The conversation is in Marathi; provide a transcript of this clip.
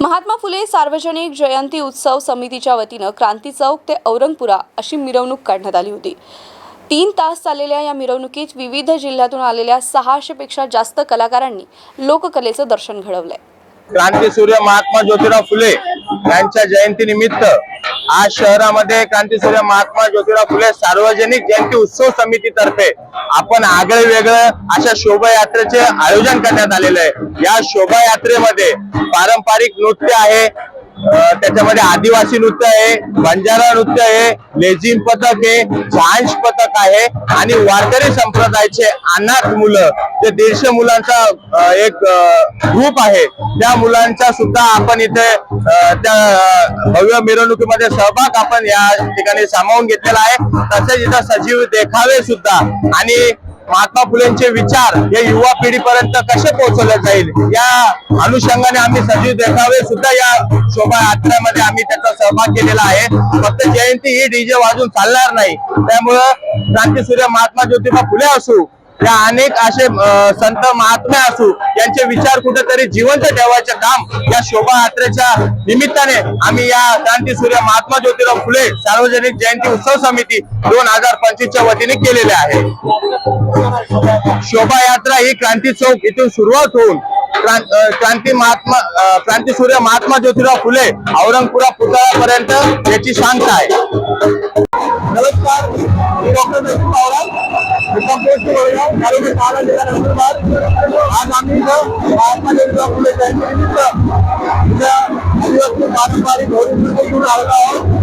महात्मा फुले सार्वजनिक जयंती उत्सव समितीच्या वतीनं क्रांती चौक ते औरंगपुरा अशी मिरवणूक काढण्यात आली होती. तीन तास चाललेल्या या मिरवणुकीत विविध जिल्ह्यातून आलेल्या सहाशेपेक्षा जास्त कलाकारांनी लोककलेचं दर्शन घडवलंय. क्रांतीसूर्य महात्मा ज्योतिराव फुले यांच्या जयंतीनिमित्त आज शहरामध्ये क्रांतीसूर्य महात्मा ज्योतिराव फुले सार्वजनिक जयंती उत्सव समितीतर्फे आपण आगळे वेगळं अशा शोभायात्रेचे आयोजन करण्यात आलेलं आहे. या शोभायात्रेमध्ये पारंपरिक नृत्य आहे. त्याच्यामध्ये आदिवासी नृत्य आहे बंजारा नृत्य आहे लेझिम पथक आहे झांज पथक आहे आणि वारकरी संप्रदायाचे अनाथ मुलं. जे दीडशे मुलांचा एक ग्रुप आहे. त्या मुलांचा सुद्धा आपण इथे त्या भव्य मिरवणुकीमध्ये सहभाग आपण या ठिकाणी सामावून घेतलेला आहे. तसेच इथं सजीव देखावे सुद्धा आणि महात्मा फुलेंचे विचार या युवा पिढीपर्यंत कसे पोहोचवले जाईल? या अनुषंगाने आम्ही सजीव देखावे सुद्धा या शोभा यात्रेमध्ये आम्ही त्याचा सहभाग केलेला आहे. फक्त जयंती ही डीजे वाजून चालणार नाही. त्यामुळं क्रांतीसूर्य महात्मा ज्योतिबा फुले असू या अनेक असे संत महात्मे असू यांचे विचार कुठेतरी जिवंत ठेवायचे काम या शोभायात्रेच्या निमित्ताने आम्ही या क्रांती सूर्य महात्मा ज्योतिराव फुले सार्वजनिक जयंती उत्सव समिती दोन हजार पंचवीसच्या वतीने केलेले आहे. शोभायात्रा ही क्रांती चौक इथून सुरुवात होऊन क्रांती महात्मा क्रांती सूर्य महात्मा ज्योतिराव फुले औरंगपुरा पुतळ्यापर्यंत याची शांत आहे. नमस्कार डॉक्टर नसीम पावरा मुक्काम पोस्ट वडगाव, तालुका शहादा, जिल्हा नंदुरबार आज आम्ही इथं महात्मा ज्योतिराव फुले जयंतीनिमित्त इथं आदिवासी पारंपरिक होळी नृत्य घेऊन आलेलो आहोत